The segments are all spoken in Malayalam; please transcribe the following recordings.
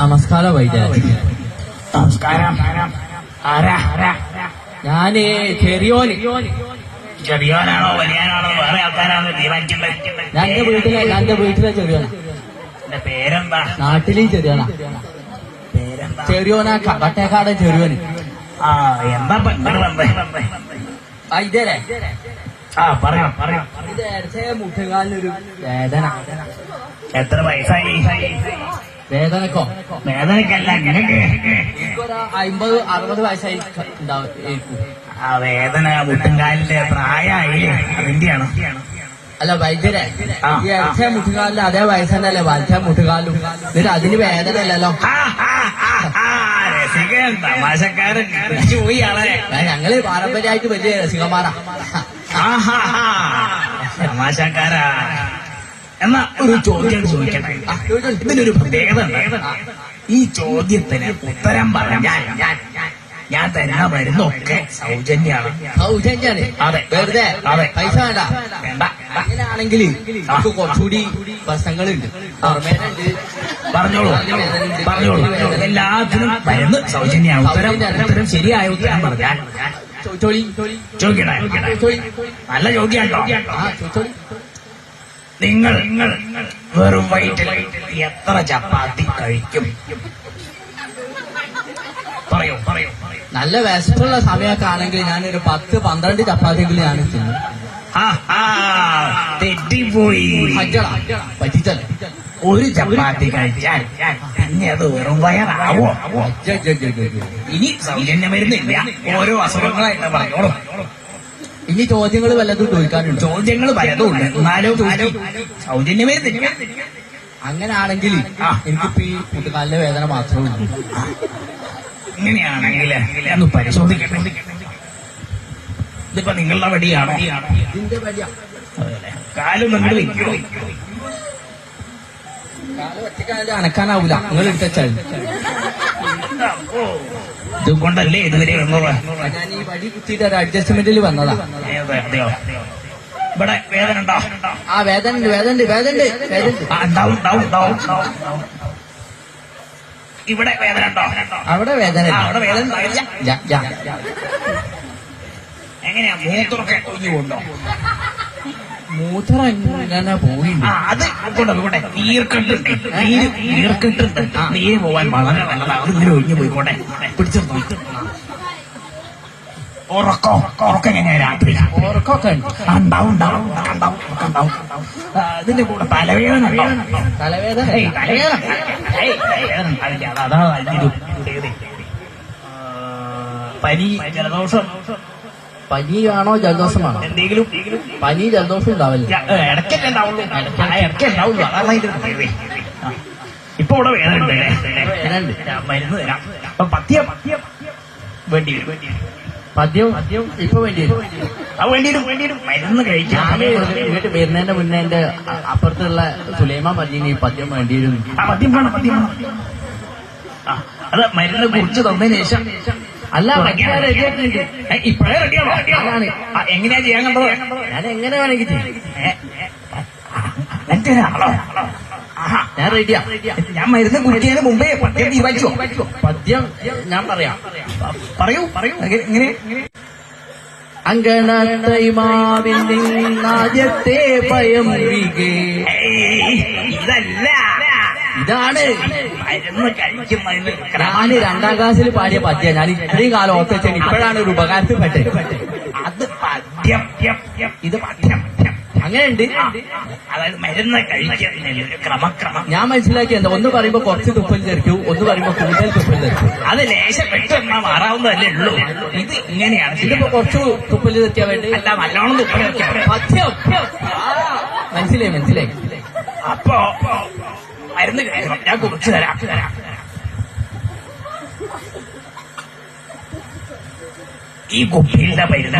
നമസ്കാരം വൈദ്യ നമസ്കാരം. ആരാ? ഞാൻ ചെറിയോന്. ചെറിയോനാണോ വലിയാനാണോ വേറെ ആൾക്കാരാണോ തീരുമാനിക്കേണ്ടത്? ഞാൻ എന്റെ വീട്ടിലെ ഞാൻ എന്റെ വീട്ടിലെ ചെറിയോന. എന്റെ പേരെന്താ? നാട്ടിലെയും ചെറിയോന. പേരെന്താ? ചെറിയോന വട്ടേക്കാടൻ ചെറിയോന്. ആ എന്താ ആ പറയാം പറയാം. ഇത് ഇടത്തെ മുട്ടുകാലിനൊരു വേദന. എത്ര വയസ്സായി? വേദനക്കോ? വേദനക്കല്ല അമ്പത് അറുപത് വയസ്സായി ആ വേദന മുട്ടുകാലിന്റെ പ്രായമായി അതിന്റെയാണ്. അല്ല വൈദ്യരെ ഈ ഇടത്തെ മുട്ടുകാലിന് അതേ വയസ്സന്നല്ലേ? വലിച്ച മുട്ടുകാലും എന്നിട്ട് അതിന് വേദന അല്ലല്ലോ തമാശക്കാരൻ. കളിച്ചു പോയി ആളെ. ഞങ്ങൾ പാരമ്പര്യമായിട്ട് വലിയ രസികന്മാരാ തമാശക്കാരാ. എന്നാ ഒരു ചോദ്യം ചോദിക്കട്ടെ? ഇതിനൊരു പ്രത്യേകത ഈ ചോദ്യത്തിന് ഉത്തരം പറഞ്ഞാൽ ഞാൻ ഞാൻ തരുന്ന മരുന്നൊക്കെ സൗജന്യാണ്. സൗജന്യാണ്. അതെ. വെറുതെ അതെ. പൈസ വേണ്ട. വേണ്ട. അങ്ങനെയാണെങ്കിൽ നമുക്ക് കുറച്ചുകൂടി പ്രശ്നങ്ങളുണ്ട്. പുറമേനുണ്ട് പറഞ്ഞോളൂ. പറഞ്ഞോളൂ. എല്ലാത്തിനും മരുന്ന് സൗജന്യാണ് ഉത്തരം ഉത്തരം ശരിയായ ഉത്തരം പറഞ്ഞാൽ നല്ല ചോദ്യാട്ടോ നിങ്ങൾ നിങ്ങൾ വെറും വയറ്റിൽ എത്ര ചപ്പാത്തി കഴിക്കും? പറയൂ പറയൂ. നല്ല വിശപ്പുള്ള സമയമൊക്കെ ആണെങ്കിൽ ഞാനൊരു പത്ത് പന്ത്രണ്ട് ചപ്പാത്തിയെങ്കിലും ഞാൻ തിന്നു. ആ, തെറ്റിപ്പോയി. പറ്റിച്ചല്ലേ? ഒരു ചപ്പാത്തി കഴിച്ചാൽ പിന്നെ അത് വെറും വയറാവോ. ഇനി സൗജന്യ മരുന്നില്ല. ഓരോ അസുഖങ്ങളായിട്ട് പറഞ്ഞോളൂ. ഇനി ചോദ്യങ്ങൾ വല്ലതും ചോദിക്കാനുണ്ട്? ചോദ്യങ്ങൾ പലതും ഉണ്ട് എന്നാലും സൗജന്യ വരുന്നില്ല അങ്ങനെയാണെങ്കിൽ ആ. എനിക്കിപ്പോ ഈ കുട്ടിക്കാലിന്റെ വേദന മാത്രമേ ഉള്ളൂ. ഇങ്ങനെയാണെങ്കിൽ ഒന്ന് പരിശോധിക്കട്ടെ. ഇതിപ്പോ നിങ്ങളുടെ വടിയാണോ? ഇതിന്റെ വടിയാ. കാലും നിങ്ങൾ വെക്കോ. കാൽ ഒറ്റക്കാലിന്റെ അനക്കാനാവൂല. നിങ്ങൾ എടുത്തച്ചാൽ ഇതുകൊണ്ടല്ലേ ഇതുവരെ വന്നത്? ഞാൻ ഈ വടി കുത്തിയിട്ട് ഒരു അഡ്ജസ്റ്റ്മെന്റിൽ വന്നതാ. ഇവിടെ വേദന ഉണ്ടോ? ആ വേദന ഉണ്ട് വേദന ഉണ്ട് വേദന. ഇവിടെ വേദന ഉണ്ടോ? അവിടെ വേദന അവിടെ വേദന. എങ്ങനെയാ? മൂത്രമൊക്കെ ഒഴിഞ്ഞു കൊണ്ടോ മൂത്രം പോയി അത് കൊണ്ടോട്ടെ നീർക്കെട്ടുണ്ട് നീർക്കെട്ടുണ്ട് നീര് പോവാൻ വളരെ നല്ലതാണ്. അത് ഇങ്ങനെ ഒഴിഞ്ഞു പോയിക്കോട്ടെ പിടിച്ചെടുത്തോ ഉറക്കോ ഉറക്കം എങ്ങനെയാ രാത്രി? ഉറക്കമൊക്കെ ഉണ്ട്. ആ, ഉണ്ടാവും ഉണ്ടാവും ഉണ്ടാവും ഉണ്ടാവും ഉണ്ടാവും കൂടെ തലവേദന തലവേദന തലവേദന ഉണ്ടാവില്ല. പനി ജലദോഷം. പനിയാണോ ജലദോഷമാണോ? എന്തെങ്കിലും പനി ജലദോഷം ഉണ്ടാവില്ല? യ- ഏ, ഇടയ്ക്കല്ലേ ഉണ്ടാവുള്ളൂ. ആ, ഇടയ്ക്കേ ഉണ്ടാവുള്ളൂ. അതാണ് അതിന്റെ ഇപ്പൊ ഇവിടെ വേദന ഉണ്ട്. അല്ലേ? വേദനയുണ്ട്. ഞാൻ മരുന്ന് തരാം. അപ്പൊ പത്യം പത്യം വേണ്ടി വരും. വേണ്ടി വരും. പദ്യം ഇപ്പൊ വേണ്ടി വരും. അത് മരുന്ന് ഇങ്ങോട്ട് വരുന്നതിന്റെ മുന്നേ എന്റെ അപ്പുറത്തുള്ള സുലൈമാൻ പറഞ്ഞിന് ഈ പദ്യം വേണ്ടിയിരുന്നു വേണം വേണം. ആ, അത് മരുന്ന് കുറിച്ച് തന്നതിന് ശേഷം അല്ല ഏ, ഇപ്പഴേ റെഡിയാണോ? അതാണ്. എങ്ങനെയാ ചെയ്യാൻ കണ്ടത്? ഞാൻ എങ്ങനെ വേണമെങ്കിൽ ചെയ്യും? ആളോ ഞാൻ റെഡിയാ. ഞാൻ മരുന്ന് കുടിക്കുന്നതിന് മുമ്പേ പദ്യം തീരുമാനിച്ചോ? പദ്യം ഞാൻ പറയാം. പറയൂ. പറയൂ. എങ്ങനെ- അങ്കണത്തൈമാവിൻ ആദ്യത്തെ പയം ഇതല്ല. ഇതാണ്. മരുന്ന് കഴിക്കുന്നതിന് ഞാൻ രണ്ടാം ക്ലാസ്സിൽ പാടിയ പദ്യ. ഞാൻ ഇത്രയും കാലം ഓർത്തച്ചാൽ ഇപ്പോഴാണ് ഒരു ഉപകാരത്തിൽ പെട്ടത്. അത് പദ്യം ഇത് പദ്യം അങ്ങനെയുണ്ട്. അതായത് മരുന്ന് കഴിക്കുന്നതിന് ഒരു ക്രമക്രമം. ഞാൻ മനസ്സിലാക്കി എന്താ ഒന്ന് പറയുമ്പോ കുറച്ച് തുപ്പൽ ചേർക്കൂ ഒന്ന് പറയുമ്പോ കൂടുതൽ തുപ്പൽ ചേർക്കും അത് ലേശം പെട്ടെന്നാ മാറാവുന്നതല്ലേ ഉള്ളൂ. ഇത് ഇങ്ങനെയാണ് ഇതിപ്പോ കുറച്ച് തുപ്പൽ തെറ്റിയാ വേണ്ടി അല്ല നല്ലോണം തുപ്പൽ. പദ്യം മനസ്സിലായി മനസ്സിലായി. അപ്പോ മരുന്ന് കഴിക്കണം ഞാൻ കുറിച്ച് തരാം. തരാം ഈ കുപ്പിയിലെ മരുന്ന്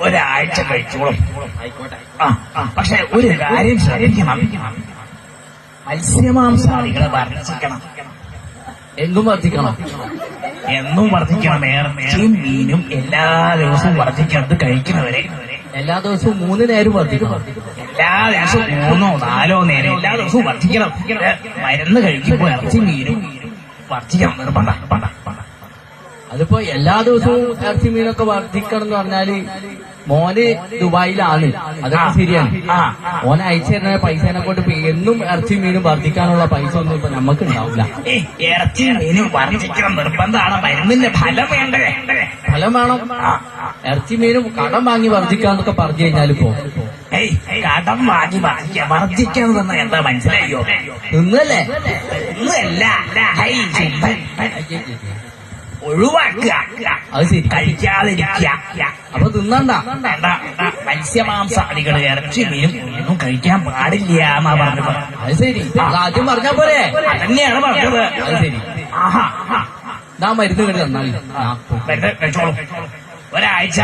ഒരാഴ്ച കഴിച്ചോളും. പക്ഷെ ഒരു കാര്യം ശ്രദ്ധിക്കണം. മത്സ്യമാംസാദികളെ വർദ്ധിക്കണം എന്നും വർദ്ധിക്കണം. എന്നും വർദ്ധിക്കണം. ഏറെ മീനും എല്ലാ ദിവസവും വർദ്ധിക്കണം. കഴിക്കുന്നവരെ എല്ലാ ദിവസവും മൂന്ന് നേരം വർദ്ധിക്കണം. എല്ലാ ദിവസവും മൂന്നോ നാലോ നേരം എല്ലാ ദിവസവും വർദ്ധിക്കണം. മരുന്ന് കഴിക്കുമ്പോൾ ഇറച്ചി മീനും വർദ്ധിക്കണം നിർബന്ധ. അതിപ്പോ എല്ലാ ദിവസവും ഇറച്ചി മീനൊക്കെ വർദ്ധിക്കണം എന്ന് പറഞ്ഞാൽ മോന് ദുബായിലാണ്. അതൊക്കെ ശരിയാണ്. മോനെ അയച്ചു തരുന്ന പൈസനെ കൊണ്ട് എന്നും ഇറച്ചി മീനും വർദ്ധിക്കാനുള്ള പൈസ ഒന്നും ഇപ്പൊ നമുക്ക് ഉണ്ടാവില്ല. ഇറച്ചി മീനും വർദ്ധിക്കണം. നിർബന്ധമാണ്. മരുന്നിന്റെ ഫലം വേണ്ടേ? ഫലം വേണം. ഇറച്ചി മീനും കടം വാങ്ങി വർദ്ധിക്കാന്നൊക്കെ പറഞ്ഞു കഴിഞ്ഞാൽ ഇപ്പോ. കടം വാങ്ങി വർദ്ധിക്കാം. വർദ്ധിക്കാന്ന് പറഞ്ഞാൽ എന്താ മനസ്സിലായോ? നിന്നല്ലേ നിന്നല്ല. ഒഴിവാക്കുക. അത് ശരി. കഴിക്കാതിരിക്കുക. അപ്പൊ തിന്നണ്ട. മത്സ്യമാംസാദികൾ ഇറച്ചി മീനും ഒന്നും കഴിക്കാൻ പാടില്ല എന്നാ പറഞ്ഞത്. അത് ശരി. ആദ്യം പറഞ്ഞാ പോരെ. തന്നെയാണ് പറഞ്ഞത്. അത് ശരി. ആഹാ. ഞാൻ നാ മരുന്ന് കണ്ടി തന്നാൽ ആ, കഴിച്ചോളൂ. ഒരാഴ്ച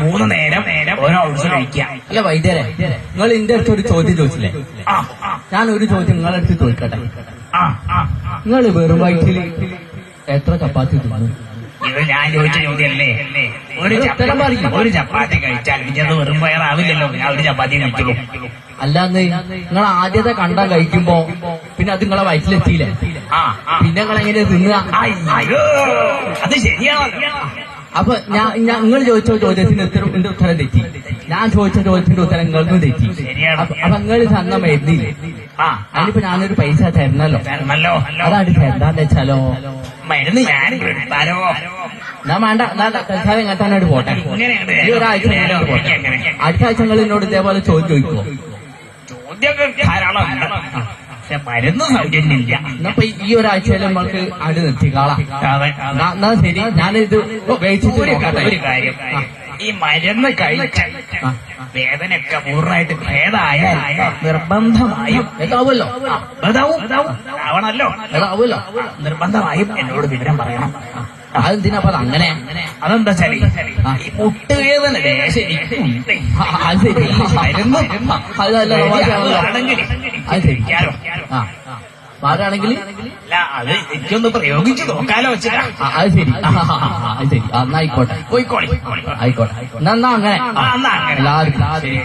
മൂന്ന് നേരം നേരം ഓരോ ഔഷധം കഴിക്കുക. അല്ല വൈദ്യരെ നിങ്ങൾ എന്റെ അടുത്ത് ഒരു ചോദ്യം ചോദിച്ചില്ലേ? ആ. ആ ഞാൻ ഒരു ചോദ്യം നിങ്ങളുടെ അടുത്ത് ചോദിക്കട്ടെ? ആ. ആ നിങ്ങൾ വെറും വയറ്റിൽ എത്ര ചപ്പാത്തി തിന്നു ഇത് ഞാൻ ചോദിച്ച ചോദ്യമല്ലേ? ഒരു ഉത്തരം പറയും. ഒരു ചപ്പാത്തി കഴിച്ചാൽ പിന്നെ അത് വെറും വയറാവില്ലല്ലോ. ഞാൻ ഒരു ചപ്പാത്തി കഴിക്കുള്ളൂ അല്ലാന്ന് നിങ്ങൾ ആദ്യത്തെ കണ്ട കഴിക്കുമ്പോ പിന്നെ അത് നിങ്ങളെ വയറ്റിലെത്തിയില്ലേ? പിന്നെ നിങ്ങൾ എങ്ങനെ തിന്നുക? അത് ശരിയാണ്. അപ്പൊ ഞാൻ നിങ്ങൾ ചോദിച്ച ചോദ്യത്തിന് ഉത്തരം എന്റെ ഉത്തരം തെറ്റി. ഞാൻ ചോദിച്ച ചോദ്യത്തിന്റെ ഉത്തരം നിങ്ങൾക്കും തെറ്റി. അപ്പൊ നിങ്ങൾ തന്ന മരുന്നില്ലേ ആ. അതിനിപ്പോ ഞാനൊരു പൈസ തരണല്ലോ. അതാണ് തരണ്ടാന്ന് വെച്ചാലോ? മരുന്ന് ഞാൻ ഞാൻ വേണ്ട തന്നെ അങ്ങോട്ട് പോട്ടെ. ഈ ഒരാഴ്ച പോട്ടെ. അടുത്ത ആഴ്ച നിങ്ങൾ എന്നോട് ഇതേപോലെ ചോദ്യം ചോദിക്കുമോ ചോദ്യം ധാരാളം പക്ഷെ മരുന്ന് സൗജന്യമില്ല. എന്നപ്പോ ഈ ഒരാഴ്ചയിൽ നമ്മൾക്ക് അടി നിർത്തിക്കാളാം. എന്നാ ശരി. ഞാനിത് ഒരു കാര്യം. ഈ മരുന്ന് കഴിച്ച. വേദനയൊക്കെ പൂർണമായിട്ട് ഭേദായ നിർബന്ധമായും ഇതാവുമല്ലോ അതാവും ആവണല്ലോ ഇതാവുമല്ലോ നിർബന്ധമായും എന്നോട് വിവരം പറയണം. അതെന്തിനാ അപ്പൊ അങ്ങനെ? അതെന്താ ആ. ഈ മുട്ടുവേദന അത് ശരി. അത് ശരി. ആ മാറാണെങ്കിൽ അത് എനിക്കൊന്ന് പ്രയോഗിച്ചു നോക്കാലോ അത് ശരി. അത് ശരി. ആ, എന്നാ ആയിക്കോട്ടെ. പോയിക്കോളി ആയിക്കോട്ടെ. എന്നാ അങ്ങനെ. എല്ലാവർക്കും. ശരി.